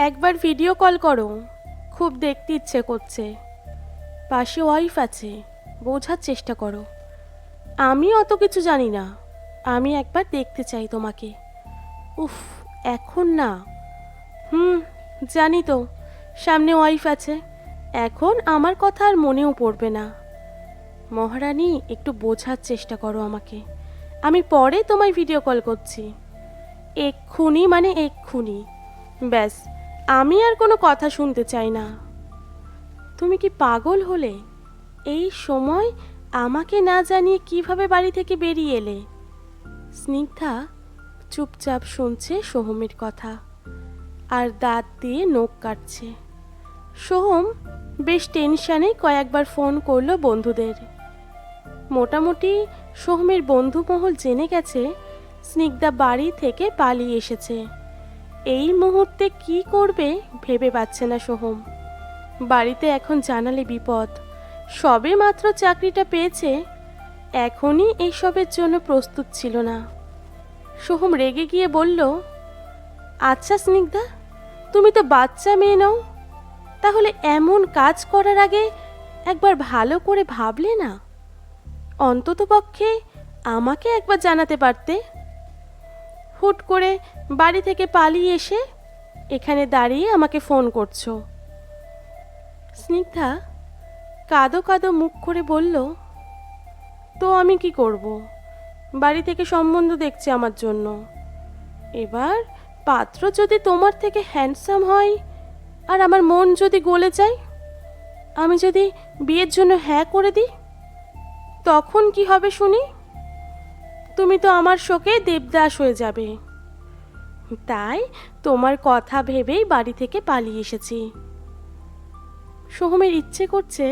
একবার video call করো। খুব দেখতে ইচ্ছে করছে। পাশে ওয়াইফ আছে, বোঝার চেষ্টা করো। আমি অত কিছু জানি না। আমি একবার দেখতে চাই তোমাকে। উফ, এখন না। হুম, জানি তো। সামনে ওয়াইফ আছে। এখন আমার কথা আর মনেও পড়বে না। মহারানী, একটু বোঝার চেষ্টা করো আমাকে। আমি পরে তোমায় ভিডিও কল করছি। এক্ষুনি মানে এক্ষুনি। ব্যাস আমি আর কোনো কথা শুনতে চাই না। তুমি কি পাগল হলে? এই সময় আমাকে না জানিয়ে কীভাবে বাড়ি থেকে বেরিয়ে এলে? স্নিগ্ধা চুপচাপ শুনছে সোহমের কথা আর দাঁত দিয়ে নখ কাটছে। সোহম বেশ টেনশানে কয়েকবার ফোন করল বন্ধুদের। মোটামুটি সোহমের বন্ধুমহল জেনে গেছে স্নিগ্ধা বাড়ি থেকে পালিয়ে এসেছে। এই মুহূর্তে কি করবে ভেবে পাচ্ছে না সোহম। বাড়িতে এখন জানালে বিপদ। সবে মাত্র চাকরিটা পেয়েছে, এখনই এইসবের জন্য প্রস্তুত ছিল না। সোহম রেগে গিয়ে বলল আচ্ছা স্নিগ্ধা, তুমি তো বাচ্চা মেয়ে নও। তাহলে এমন কাজ করার আগে একবার ভালো করে ভাবলে না? অন্ততপক্ষে আমাকে একবার জানাতে পারতে। হুট করে বাড়ি থেকে পালিয়ে এসে এখানে দাঁড়িয়ে আমাকে ফোন করছ। স্নিগ্ধা কাদো কাদো মুখ করে বলল, তো আমি কি করব? বাড়ি থেকে সম্বন্ধ দেখছে আমার জন্য। এবার পাত্র যদি তোমার থেকে হ্যান্ডসাম হয় আর আমার মন যদি গলে যায়, আমি যদি বিয়ের জন্য হ্যাঁ করে দিই, তখন কি হবে শুনি? তুমি তো আমার শোকে দেবদাস হয়ে যাবে। তাই তোমার কথা ভেবেই বাড়ি থেকে পালিয়ে এসেছি। সোহমের ইচ্ছে করছে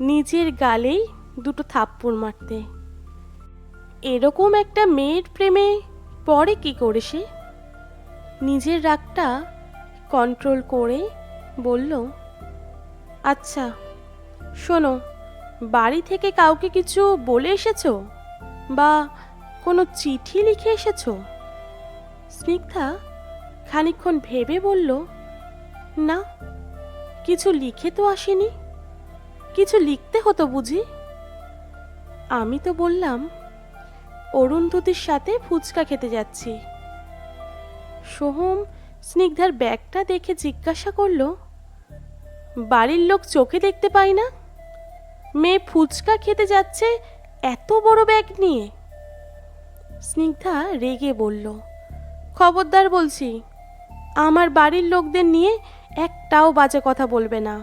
নিজের গালেই দুটো থাপ্পড় মারতে। এরকম একটা মেয়ের প্রেমে পরে কি করে সে? নিজের রাগটা কন্ট্রোল করে বলল আচ্ছা শোনো, বাড়ি থেকে কাউকে কিছু বলে এসেছ? বা কোনো চিঠি লিখে এসেছ? স্নিগ্ধা খানিকক্ষণ ভেবে বলল, না, কিছু লিখে তো আসেনি। কিছু লিখতে হতো বুঝি? আমি তো বললাম অরুন্ধতির সাথে ফুচকা খেতে যাচ্ছি। সোহম স্নিগ্ধার ব্যাগটা দেখে জিজ্ঞাসা করল, বাড়ির লোক চোখে দেখতে পায় না? মেয়ে ফুচকা খেতে যাচ্ছে, এত বড় ব্যাগ নিয়ে? স্নিগ্ধা রেগে বলল, খবরদার বলছি, আমার বাড়ির লোকদের নিয়ে একটাও বাজে কথা বলবে না।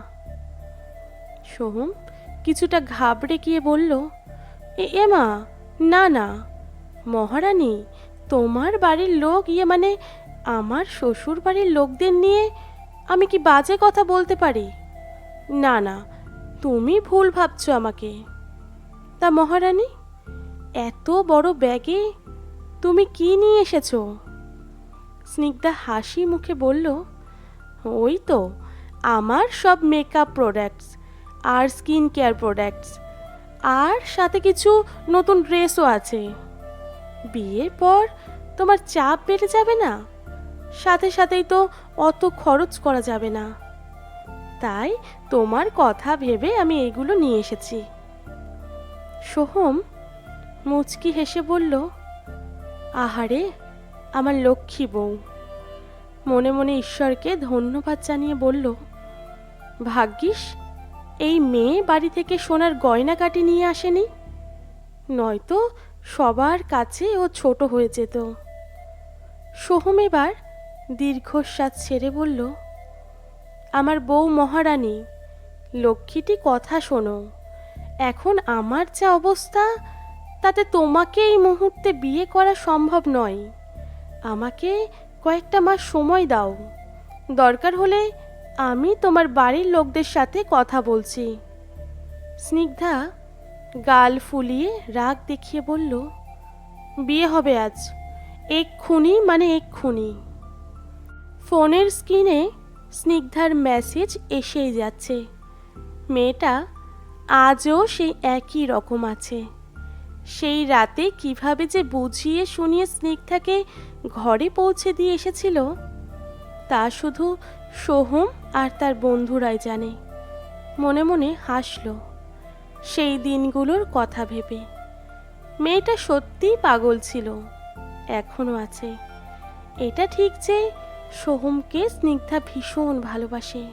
সোহম কিছুটা ঘাবড়ে গিয়ে বলল, এ না না, মহারানী, তোমার বাড়ির লোক ইয়ে মানে আমার শ্বশুর বাড়ির লোকদের নিয়ে আমি কি বাজে কথা বলতে পারি? না না, তুমি ভুল ভাবছ আমাকে। তা মহারানী, এত বড় ব্যাগে তুমি কি নিয়ে এসেছ? স্নিগ্ধা হাসি মুখে বলল, ওই তো, আমার সব মেকআপ প্রোডাক্টস আর স্কিন কেয়ার প্রোডাক্টস আর সাথে কিছু নতুন ড্রেসও আছে। বিয়ের পর তোমার চাপ বেড়ে যাবে না? সাথে সাথেই তো অত খরচ করা যাবে না। তাই তোমার কথা ভেবে আমি এগুলো নিয়ে এসেছি। সোহম মুচকি হেসে বলল আহারে, আমার লক্ষ্মী বউ। মনে মনে ঈশ্বরকে ধন্যবাদ জানিয়ে বলল, ভাগ্যিস, এই মেয়ে বাড়ি থেকে সোনার গয়না কাটি নিয়ে আসেনি। নয়তো সবার কাছে ও ছোট হয়ে যেত। সোহম এবার দীর্ঘশ্বাস ছেড়ে বলল, আমার বউ মহারানী, লক্ষ্মীটি কথা শোনো। এখন আমার যা অবস্থা তাতে তোমাকে এই মুহূর্তে বিয়ে করা সম্ভব নয়। আমাকে কয়েকটা মাস সময় দাও। দরকার হলে আমি তোমার বাড়ির লোকদের সাথে কথা বলছি। স্নিগ্ধা গাল ফুলিয়ে রাগ দেখিয়ে বলল, বিয়ে হবে আজ। এক্ষুনি মানে এক্ষুনি। ফোনের স্ক্রিনে স্নিগ্ধার মেসেজ এসেই যাচ্ছে। মেয়েটা আজও সেই একই রকম আছে। সেই রাতে কীভাবে যে বুঝিয়ে শুনিয়ে স্নিগ্ধাকে ঘরে পৌঁছে দিয়ে এসেছিল, তা শুধু সোহম আর তার বন্ধুরাই জানে। মনে মনে হাসল সেই দিনগুলোর কথা ভেবে। মেয়েটা সত্যিই পাগল ছিল এখনও আছে। এটা ঠিক যে সোহমকে স্নিগ্ধা ভীষণ ভালোবাসে।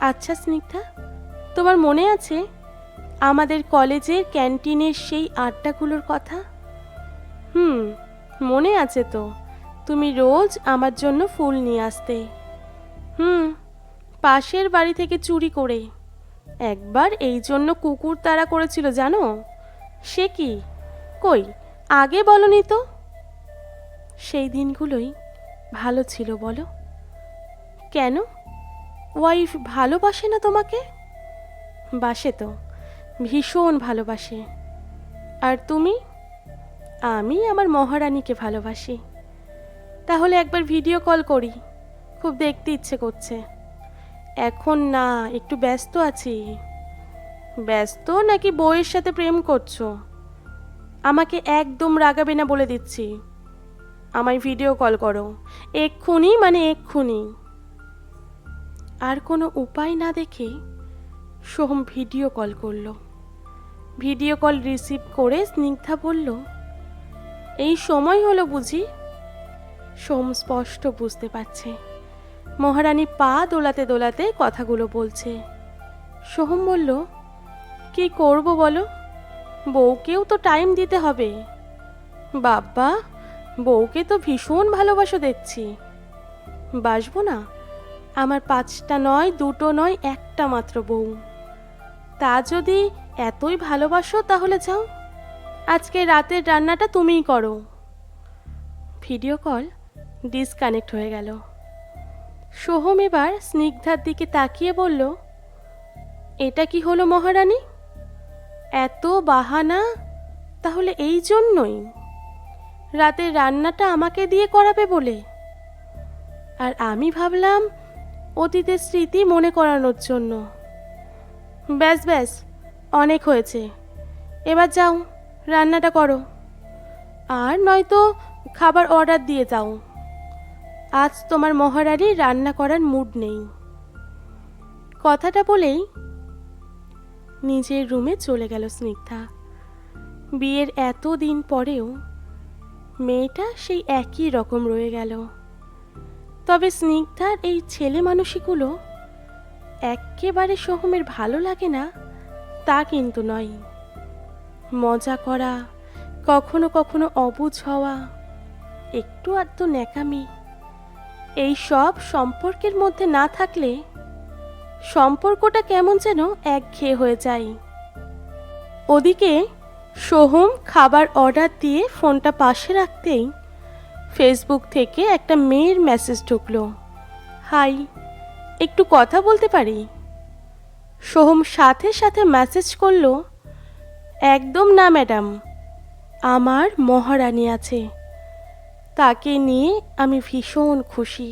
আচ্ছা স্নিগ্ধা, তোমার মনে আছে আমাদের কলেজের ক্যান্টিনের সেই আড্ডাগুলোর কথা? হুম, মনে আছে তো। তুমি রোজ আমার জন্য ফুল নিয়ে আসতে। হুম, পাশের বাড়ি থেকে চুরি করে। একবার এই জন্য কুকুর তাড়া করেছিল, জানো? সে কি? কই, আগে বলনি তো? সেই দিনগুলোই ভালো ছিল বলো। কেন? ওয়াইফ ভালোবাসে না তোমাকে? বাসে তো। ভীষণ ভালোবাসে। আর তুমি? আমি আমার মহারানীকে ভালোবাসি। তাহলে একবার ভিডিও কল করি, খুব দেখতে ইচ্ছে করছে। এখন না, একটু ব্যস্ত আছি। ব্যস্ত নাকি বউয়ের সাথে প্রেম করছ? আমাকে একদম রাগাবে না বলে দিচ্ছি। আমায় ভিডিও কল করো। এক্ষুনি মানে এক্ষুনি। আর কোনো উপায় না দেখে সোহম ভিডিও কল করল। ভিডিও কল রিসিভ করে স্নিগ্ধা বলল, এই সময় হলো বুঝি? সোম স্পষ্ট বুঝতে পারছে। মহারানী পা দোলাতে দোলাতে কথাগুলো বলছে। সোহম বলল, কি করব বলো? বউকেও তো টাইম দিতে হবে। বাব্বা, বউকে তো ভীষণ ভালোবাসো দেখছি বাসবো না, আমার পাঁচটা নয়, দুটো নয়, একটা মাত্র বউ। তা যদি এতই ভালোবাসো তাহলে যাও। আজকে রাতের রান্নাটা তুমিই করো। ভিডিও কল ডিসকানেক্ট হয়ে গেল। সোহম এবার স্নিগ্ধার দিকে তাকিয়ে বলল, এটা কি হলো মহারানী? এত বাহানা? তাহলে এই জন্যই। রাতের রান্নাটা আমাকে দিয়ে করাবে বলে। আর আমি ভাবলাম, অতীতের স্মৃতি মনে করানোর জন্য। ব্যাস ব্যাস অনেক হয়েছে। এবার যাও, রান্নাটা করো। আর নয়তো খাবার অর্ডার দিয়ে যাও। আজ তোমার মহারানী রান্না করার মুড নেই। কথাটা বলেই নিজের রুমে চলে গেল স্নিগ্ধা। বিয়ের এত দিন পরেও মেয়েটা সেই একই রকম রয়ে গেল। তবে স্নিগ্ধার এই ছেলে মানুষগুলো একেবারে সোহমের ভালো লাগে না তা কিন্তু নয়। মজা করা, কখনো কখনো অবুঝ হওয়া, একটু আধটু ন্যাকামি, এই সব সম্পর্কের মধ্যে না থাকলে সম্পর্কটা কেমন যেন একঘেয়ে হয়ে যায়। ওদিকে সোহম খাবার অর্ডার দিয়ে ফোনটা পাশে রাখতেই ফেসবুক থেকে একটা মেয়ের মেসেজ ঢুকলো। হাই, একটু কথা বলতে পারি? সোহম সাথে সাথে মেসেজ করল, একদম না ম্যাডাম আমার মহারানী আছে। তাকে নিয়ে আমি ভীষণ খুশি।